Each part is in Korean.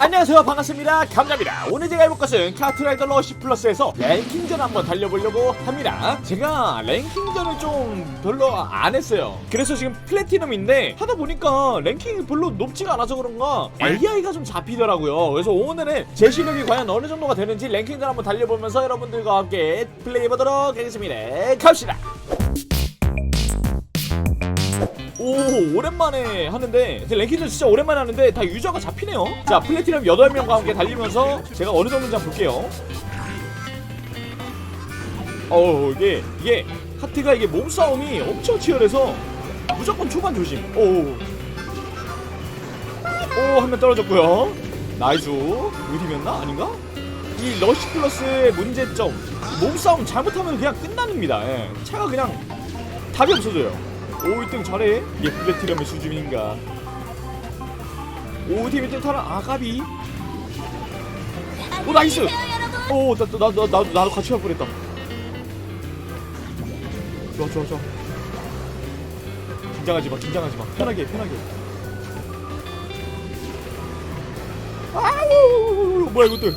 안녕하세요. 반갑습니다. 감자입니다 오늘 제가 해볼 것은 카트라이더 러시 플러스에서 랭킹전 한번 달려보려고 합니다. 제가 랭킹전을 좀 별로 안 했어요. 그래서 지금 플래티넘인데 하다 보니까 랭킹이 별로 높지가 않아서 그런가 AI가 좀 잡히더라고요. 그래서 오늘은 제 실력이 과연 어느 정도가 되는지 랭킹전 한번 달려보면서 여러분들과 함께 플레이해보도록 하겠습니다. 갑시다 오 오랜만에 하는데. 랭킹전 진짜 오랜만에 하는데 다 유저가 잡히네요. 자 플래티넘 8명과 함께 달리면서 제가 어느 정도인지 한번 볼게요. 어 이게 이게 하트가 이게 몸싸움이 엄청 치열해서 무조건 초반 조심. 오오 한 명 떨어졌고요. 나이스. 팀이었나? 아닌가? 이 러시 플러스의 문제점. 몸싸움 잘못하면 그냥 끝납니다. 예. 차가 그냥 답이 없어져요 오 1등 잘해 이게 플래티넘의 수준인가? 오팀 1등 타라 아가비. 오 나이스! 오나나나 나, 나, 나, 나도 같이 할 뻔했다. 좋아 좋아 좋아. 긴장하지 마 긴장하지 마. 편하게 해, 편하게. 아우! 뭐야 이것들.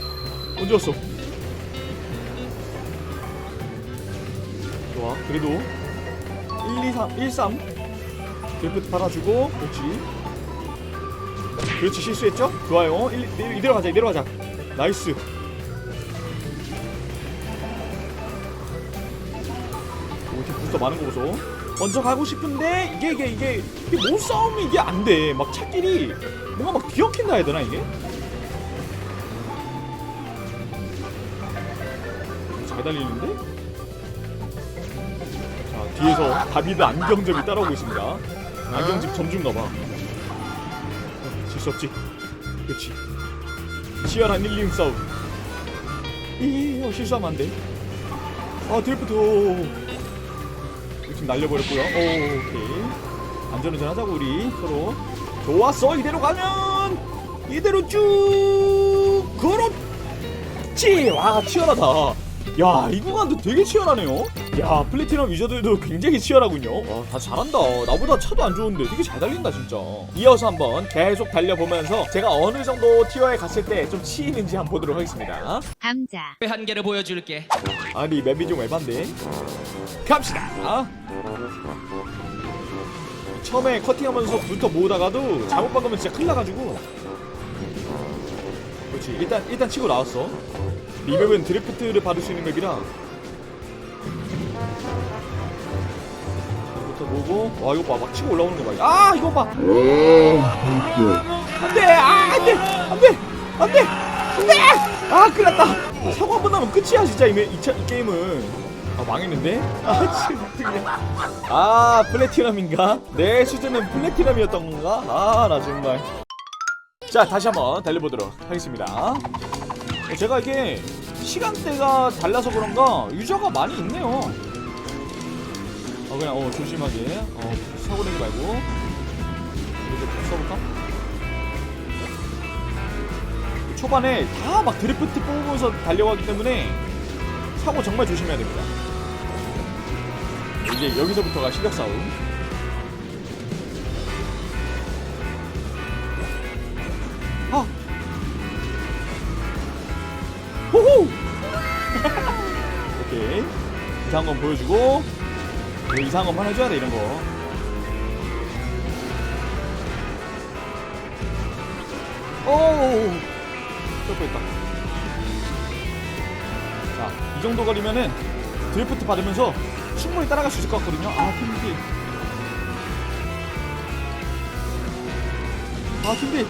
언제 왔어? 좋아 그래도 1, 2, 3, 1, 3 드리프트 팔아주고 그렇지. 그렇지 실수했죠? 좋아요. 1, 1, 이대로 가자 이대로 가자. 나이스. 오팀 부스터 많은 거 보소. 먼저 가고 싶은데 이게 이게 이게, 이게 몸 싸움이 이게 안돼. 막 차끼리 뭔가 막 뒤엉킨다 해야 되나 이게? 잘 달리는데? 자 뒤에서 다비드 안경점이 따라오고 있습니다. 안경집 점중 가봐. 질 수 없지. 그렇지 치열한 1, 2등 싸움. 이 어, 실수하면 안 돼. 아 드리프트. 지금 날려버렸고요. 오, 오케이. 안전운전 하자고 우리. 서로. 좋았어. 이대로 가면 이대로 쭉 그렇지. 와 치열하다. 야, 이 구간도 되게 치열하네요. 야, 플래티넘 유저들도 굉장히 치열하군요. 와, 다 잘한다. 나보다 차도 안 좋은데 되게 잘 달린다, 진짜. 이어서 한번 계속 달려보면서 제가 어느 정도 티어에 갔을 때 좀 치이는지 한번 보도록 하겠습니다. 감자 한계를 보여줄게. 아니, 맵이 좀 에반데. 갑시다. 처음에 커팅하면서 불터 모으다가도 잘못 박으면 진짜 큰일 나가지고. 그렇지. 일단, 일단 치고 나왔어. 이 맵은 드리프트를 받을 수 있는 맵이라 부터 보고. 와 이거 봐 막 치고 올라오는 거 봐. 아 이거 봐. 안 돼. 아 안 돼. 안 돼. 안 돼. 안 돼. 아 큰일 났다. 사고 한 번 나면 끝이야 진짜. 이, 매- 이, 차- 이 게임은. 아 망했는데? 아 진짜. 아 플래티넘인가? 내 수준은 플래티넘이었던 건가? 아 나 정말. 자 다시 한번 달려보도록 하겠습니다. 어, 제가 이게 시간대가 달라서 그런가 유저가 많이 있네요. 어 그냥 어 조심하게 어 사고 내지 말고 이렇게 써볼까? 초반에 다 막 드리프트 뽑으면서 달려가기 때문에 사고 정말 조심해야 됩니다. 이제 여기서부터가 실력 싸움. 아 호호! 오케이. 이상한 건 보여주고, 네, 이상한 것만 해줘야 돼, 이런 거. 오우! 쏠 뻔했다. 자, 이 정도 거리면은 드리프트 받으면서 충분히 따라갈 수 있을 것 같거든요. 아, 팀비. 아, 팀비.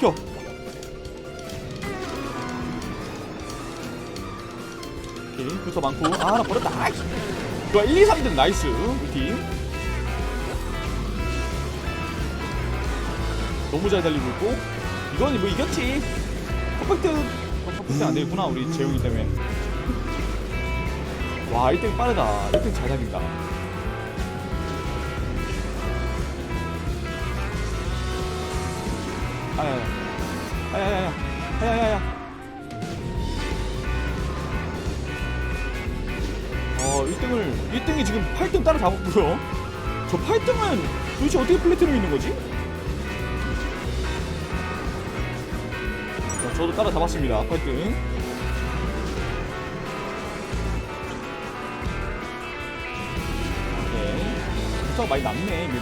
켜. 오케이 부서 많고. 아 하나 버렸다. 아이씨. 좋아 1, 2, 3등. 나이스. 우리 팀. 너무 잘 달리고 있고. 이건 뭐 이겼지. 퍼펙트. 어, 퍼펙트 안 되겠구나 우리 재웅이 때문에. 와 1등 빠르다. 1등 잘 달린다. 아야야. 아야야야. 아야야야 1등을 1등이 지금 8등 따라잡았고요. 저 8등은 도대체 어떻게 플래티넘이 있는 거지? 저도 따라 잡았습니다 8등. 네. 숫자가 많이 남네 맵이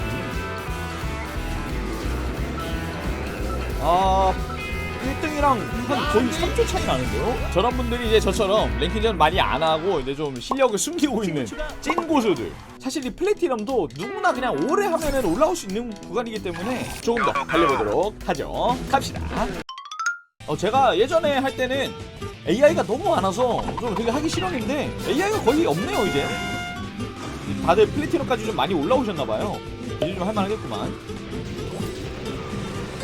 아 1등이랑 한 거의 3초 차이 나는데요? 저런 분들이 이제 저처럼 랭킹전 많이 안 하고 이제 좀 실력을 숨기고 있는 찐 고수들. 사실 이 플래티넘도 누구나 그냥 오래 하면은 올라올 수 있는 구간이기 때문에 조금 더 달려보도록 하죠. 갑시다. 어, 제가 예전에 할 때는 AI가 너무 많아서 좀 되게 하기 싫었는데 AI가 거의 없네요 이제. 다들 플래티넘까지 좀 많이 올라오셨나봐요. 이제 좀 할만하겠구만.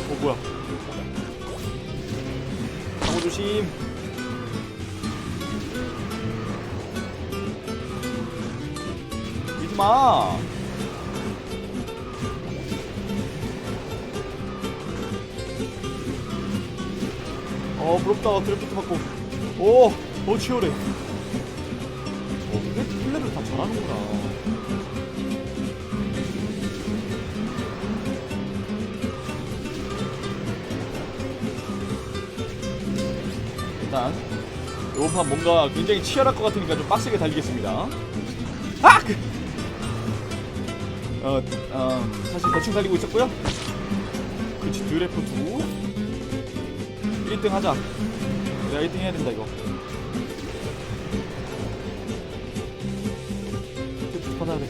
어 뭐야? 사고 조심. 밀지 마. 어 부럽다 드래프트 받고 오, 오 치열해. 어, 플레, 플레를 다 잘하는구나. 일단 이번 판 뭔가 굉장히 치열할 것 같으니까 좀 빡세게 달리겠습니다. 아! 그- 어, 어, 사실 대충 달리고 있었고요. 그렇지 드래프트 1등 하자. 내가 1등 해야 된다 이거. 받아야 돼.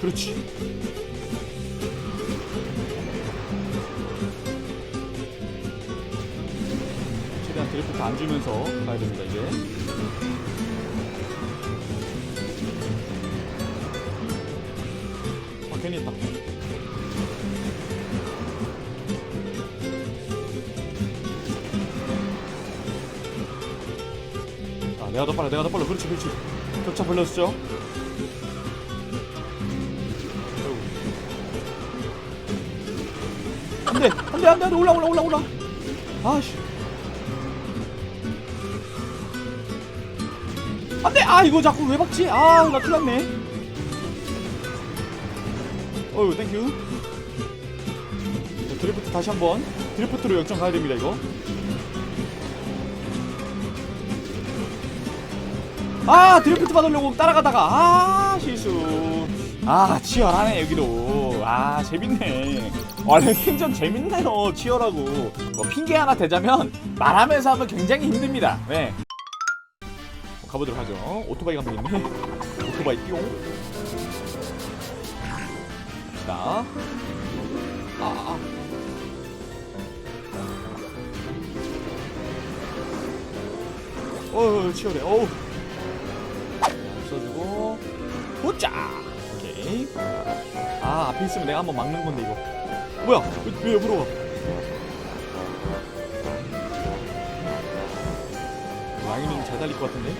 그렇지. 그렇지. 안 주면서 가야 됩니다 이제. 아 괜히 했다. 아 내가 더 빨라 내가 더 빨라 그렇지 그렇지 격차. 안돼 안돼 안돼 안돼 올라 올라 올라 올라. 아씨. 안돼 아 이거 자꾸 왜 박지? 아나 큰일 났네. 어유 땡큐 자, 드리프트 다시 한번 드리프트로 역전 가야 됩니다 이거. 아 드리프트 받으려고 따라가다가 아 실수. 아 치열하네 여기도. 아 재밌네. 와 랭킹전 재밌네요 치열하고. 뭐 핑계 하나 대자면 말하면서 하면 굉장히 힘듭니다. 네 가보도록 하죠. 오토바이 감독있네. 오토바이 띠용. 갑시다. 아, 아. 어우, 치열해. 어우. 써주고. 보자! 오케이. 아, 앞에 있으면 내가 한번 막는 건데, 이거. 뭐야? 왜, 왜 옆으로 잘 달릴 것 같은데?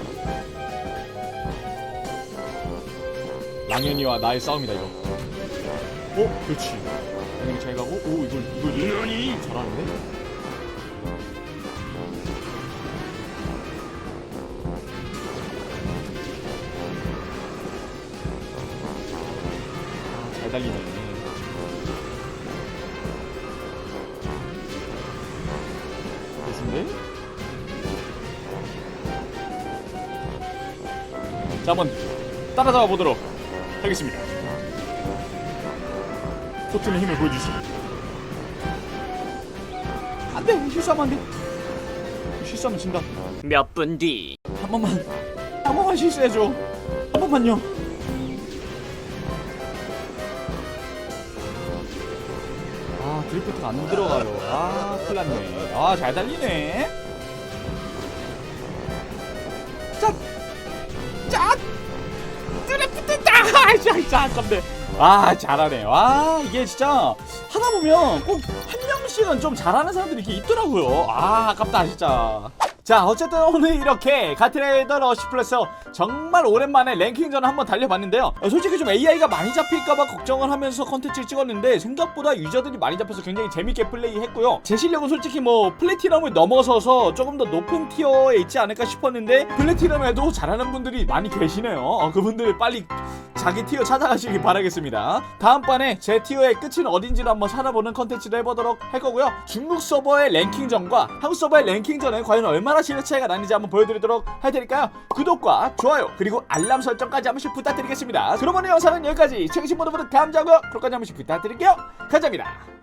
양현이와 나의 싸움이다 이거 어? 그렇지 양현이 잘 가고 오 이걸 이걸 이러니 잘하는데? 아, 잘 달리네 자 한번 따라잡아 보도록 하겠습니다. 토트의 힘을 보여주시죠. 안돼 실수하면 안돼. 실수하면 진다. 몇 분 뒤. 한 번만 한 번만 실수해줘. 한 번만요. 아 드리프트가 안 들어가요. 아 큰일났네. 아 잘 달리네. 짠! 짠! 자, 아깝네. 아, 잘하네. 와, 이게 진짜 하다 보면 꼭 한 명씩은 좀 잘하는 사람들이 이렇게 있더라고요. 아, 아깝다, 진짜. 자 어쨌든 오늘 이렇게 가트레이더 러시 플러스 정말 오랜만에 랭킹전을 한번 달려봤는데요 어, 솔직히 좀 AI가 많이 잡힐까봐 걱정을 하면서 컨텐츠를 찍었는데 생각보다 유저들이 많이 잡혀서 굉장히 재밌게 플레이했고요 제 실력은 솔직히 뭐 플래티넘을 넘어서서 조금 더 높은 티어에 있지 않을까 싶었는데 플래티넘에도 잘하는 분들이 많이 계시네요 어, 그분들 빨리 자기 티어 찾아가시기 바라겠습니다. 다음번에 제 티어의 끝은 어딘지를 한번 찾아보는 컨텐츠를 해보도록 할 거고요. 중국 서버의 랭킹전과 한국 서버의 랭킹전은 과연 얼마나 실력 차이가 나는지 한번 보여드리도록 할 테니까요. 구독과 좋아요 그리고 알람 설정까지 한 번씩 부탁드리겠습니다. 그럼 오늘 영상은 여기까지. 시청해주신 모든 분들 감사하고요. 구독까지 한 번씩 부탁드릴게요. 감사합니다.